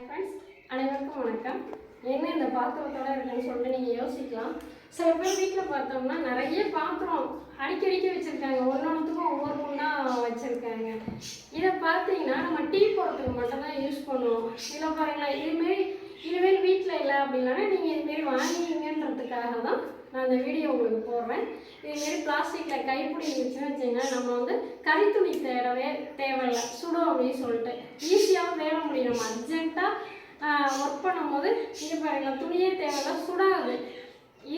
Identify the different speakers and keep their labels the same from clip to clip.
Speaker 1: Friends அனைவருக்கும் வணக்கம். என்ன இந்த பாத்திரத்தோட இருக்குன்னு சொல்லிட்டு நீங்கள் யோசிக்கலாம். சில பேர் வீட்டில் பார்த்தோம்னா நிறைய பாத்திரம் அடிக்கடிக்க வச்சுருக்காங்க. ஒன்றொன்றுத்துக்கும் ஒவ்வொரு ஒன்றா வச்சுருக்காங்க. இதை பார்த்தீங்கன்னா நம்ம டீ போடுறதுக்கு மட்டும்தான் யூஸ் பண்ணுவோம். இல்லை பாருங்களேன் இதுமாரி இதுமாரி வீட்டில் இல்லை அப்படின்னா நீங்கள் இதுமாரி வாங்கிங்கன்றதுக்காக தான் நான் இந்த வீடியோ உங்களுக்கு போடுறேன். இதுமாரி பிளாஸ்டிக்கில் கைப்பிடி இருந்துச்சுன்னு வச்சிங்கன்னா நம்ம வந்து கறித்துணி தேடவே தேவையில்லை. சுடும் அப்படின்னு சொல்லிட்டு ஈஸியாக நம்ம அர்ஜென்ட்டாக ஒர்க் பண்ணும்போது இது பாருங்க துணியே தேவையில்ல சுடாது.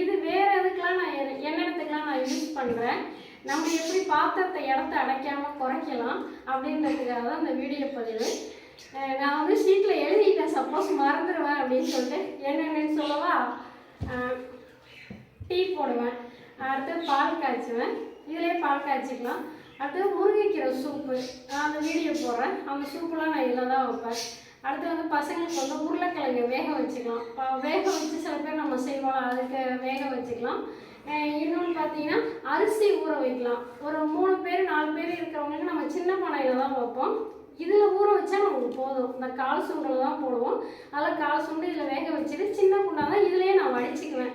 Speaker 1: இது வேறு எதுக்கெலாம் நான் என்ன இடத்துக்கெலாம் நான் யூஸ் பண்ணுறேன் நம்ம எப்படி பாத்திரத்தை இடத்த அடைக்காமல் குறைக்கலாம் அப்படின்றதுக்காக தான் இந்த வீடியோ பதிவு. நான் வந்து ஷீட்டில் எழுதிட்டேன் சப்போஸ் மறந்துடுவேன் அப்படின்னு சொல்லிட்டு என்னென்னு சொல்லவா? டீ போடுவேன். அடுத்து பால் காய்ச்சுவேன். இதிலே பால் காய்ச்சிக்கலாம். அடுத்து முருங்கைக்கீரை சூப்பு நான் அந்த வீடியோ போடுறேன். அந்த சூப்புலாம் நான் இதில் தான் வைப்பேன். அடுத்து வந்து பசங்களுக்கு வந்து உருளைக்கிழங்கு வேக வச்சுக்கலாம். இப்போ வேக வச்சு சில பேர் நம்ம செய்வோம் அதுக்கு வேக வச்சுக்கலாம். இன்னொன்று பார்த்தீங்கன்னா அரிசி ஊற வைக்கலாம். ஒரு மூணு பேர் நாலு பேர் இருக்கிறவங்களுக்கு நம்ம சின்ன பானையில் தான் வைப்போம். இதில் ஊற வச்சா நமக்கு போதும். இந்த கால் சுண்டில் தான் போடுவோம். அதில் கால் சுண்டு இதில் வேக வச்சுட்டு சின்ன குண்டா தான் இதுலேயே நான் வடிச்சுக்குவேன்.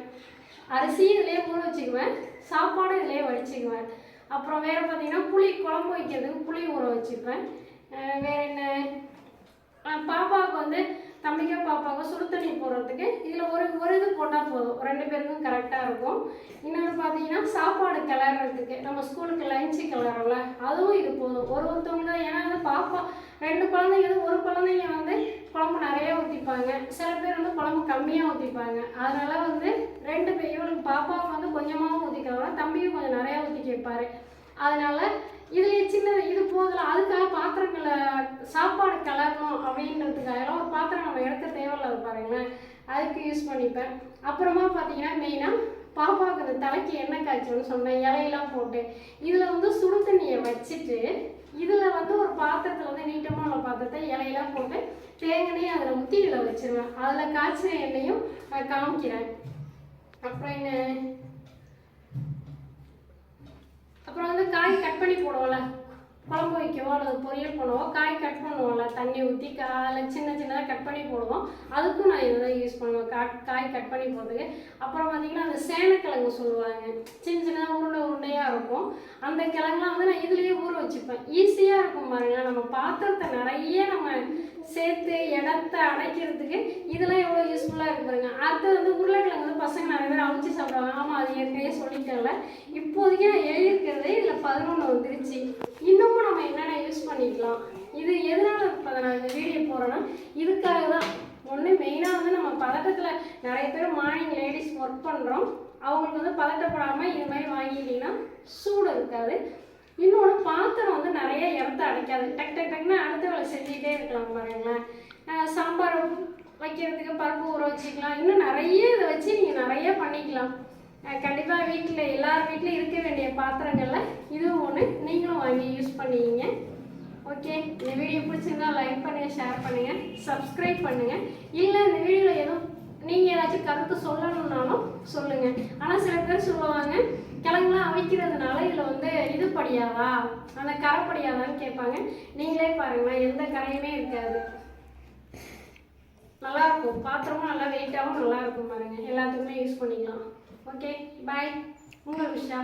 Speaker 1: அரிசி இதிலே ஊற வச்சுக்குவேன். சாப்பாடு இதிலே வடிச்சுக்குவேன். அப்புறம் வேறு பார்த்தீங்கன்னா புளி குழம்பு வைக்கிறதுக்கு புளி ஊற வச்சுப்பேன் அஹ் வேற என்ன? பாப்பாவுக்கு வந்து தம்பிக்கோ பாப்பாவுக்கு சுடு தண்ணி போடுறதுக்கு இதில் ஒரு ஒரு இது போட்டால் போதும். ரெண்டு பேருக்கும் கரெக்டாக இருக்கும். இன்னொன்று பார்த்தீங்கன்னா சாப்பாடு கிளறதுக்கு. நம்ம ஸ்கூலுக்கு லஞ்சு கிளறல அதுவும் இது போதும். ஒரு ஒருத்தவங்க ஏன்னா வந்து பாப்பா ரெண்டு குழந்தைங்க வந்து ஒரு குழந்தைங்க வந்து குழம்பு நிறையா ஊற்றிப்பாங்க சில பேர் வந்து குழம்பு கம்மியாக ஊற்றிப்பாங்க அதனால் வந்து கொஞ்சமாகவும் வந்து கொஞ்சமாக தம்பியும் கொஞ்சம் நிறையா ஊற்றி கேட்பாரு அதனால இதுலேயே சின்னது இது போதில் அதுக்காக பாத்திரங்களை சாப்பாடு கலரணும் அப்படின்றதுக்காகலாம் ஒரு பாத்திரம் நம்ம எடுக்க தேவையில்லாத பாருங்களேன். அதுக்கு யூஸ் பண்ணிப்பேன். அப்புறமா பார்த்தீங்கன்னா மெயினாக பாப்பாவுக்கு இந்த தலைக்கு எண்ணெய் காய்ச்சல்னு சொன்னேன். இலையெல்லாம் போட்டு. இதில் வந்து சுடு தண்ணியை வச்சுட்டு இதில் வந்து ஒரு பாத்திரத்தில் வந்து நீட்டமாக உள்ள பாத்திரத்தை இலையெல்லாம் போட்டு தேங்காய் அதில் ஊற்றி இதில் வச்சுருவேன். அதில் காய்ச்சின எண்ணெயும் காமிக்கிறேன். அப்புறம் என்ன? அப்புறம் வந்து காய் கட் பண்ணி போடுவோம்ல. குழம்பு வைக்கவோ அல்லது பொரியல் பண்ணவோ காய் கட் பண்ணுவோம்ல தண்ணி ஊற்றி காலை சின்ன சின்னதாக கட் பண்ணி போடுவோம். அதுக்கும் நான் இதை தான் யூஸ் பண்ணுவேன். கா காய் கட் பண்ணி போடுறதுக்கு. அப்புறம் பார்த்தீங்கன்னா அந்த சேனக்கிழங்கு சொல்லுவாங்க. சின்ன சின்னதாக உருண்டை உருண்டையாக இருக்கும். அந்த கிழங்குலாம் வந்து நான் இதுலேயே ஊற வச்சுப்பேன். ஈஸியாக இருக்கும் பாருங்கள் நம்ம பாத்திரத்தை நிறைய நம்ம சேர்த்து இடத்த அடைக்கிறதுக்கு இதெல்லாம் எவ்வளோ யூஸ்ஃபுல்லாக இருக்கு பாருங்க. அடுத்தது வந்து உருளைக்கிழங்கு வந்து பசங்க நிறைய பேர் அவிச்சு சாப்பிடுவாங்க. ஆமாம் அது ஏற்கனவே சொல்லிட்டேன்ல. இப்போதைக்கு நான் எழுதியிருக்கிறது இதில் பதினொன்று வந்துருச்சு இன்னமும் நம்ம என்னென்ன யூஸ் பண்ணிக்கலாம் இது எதனால இப்போ நான் இந்த வீடியோ போகிறேன்னா இதுக்காக தான் ஒன்று மெயினாக வந்து நம்ம பதட்டத்தில் நிறைய பேர் மார்னிங் லேடிஸ் ஒர்க் பண்ணுறோம் அவங்களுக்கு வந்து பதட்டப்படாமல் இது மாதிரி வாங்கிட்டீங்கன்னா சூடு இருக்காது. இன்னொன்று பாத்திரம் வந்து நிறைய இடத்த அடைக்காது. டக் டக் டக்னு அடுத்த வேலை செஞ்சுக்கிட்டே இருக்கலாம் பாருங்களேன். சாம்பார் வைக்கிறதுக்கு பருப்பு ஊற வச்சுக்கலாம். இன்னும் நிறைய இதை வச்சு நீங்கள் நிறைய பண்ணிக்கலாம். கண்டிப்பாக வீட்டில் எல்லார் வீட்லையும் இருக்க வேண்டிய பாத்திரங்களில் இதுவும் ஒன்று நீங்களும் வாங்கி யூஸ் பண்ணிக்கிங்க. ஓகே இந்த வீடியோ பிடிச்சிருந்தா லைக் பண்ணுங்கள் ஷேர் பண்ணுங்கள் சப்ஸ்கிரைப் பண்ணுங்கள் இல்லை இந்த ஏதாச்சும் கருத்து சொல்லணும்னாலும் சொல்லுங்க. ஆனால் சில பேர் சொல்லுவாங்க கிழங்குலாம் அவிக்கிறதுனால இதில் வந்து இது படியாதா? அந்த கரை படியாதான்னு கேட்பாங்க. நீங்களே பாருங்களேன் எந்த கரையுமே இருக்காது. நல்லா இருக்கும் பாத்திரமும் நல்லா வெயிட்டாகவும் நல்லா இருக்கும் பாருங்க. எல்லாத்துக்குமே யூஸ் பண்ணிக்கலாம். ஓகே பாய் உங்கள் விஷா.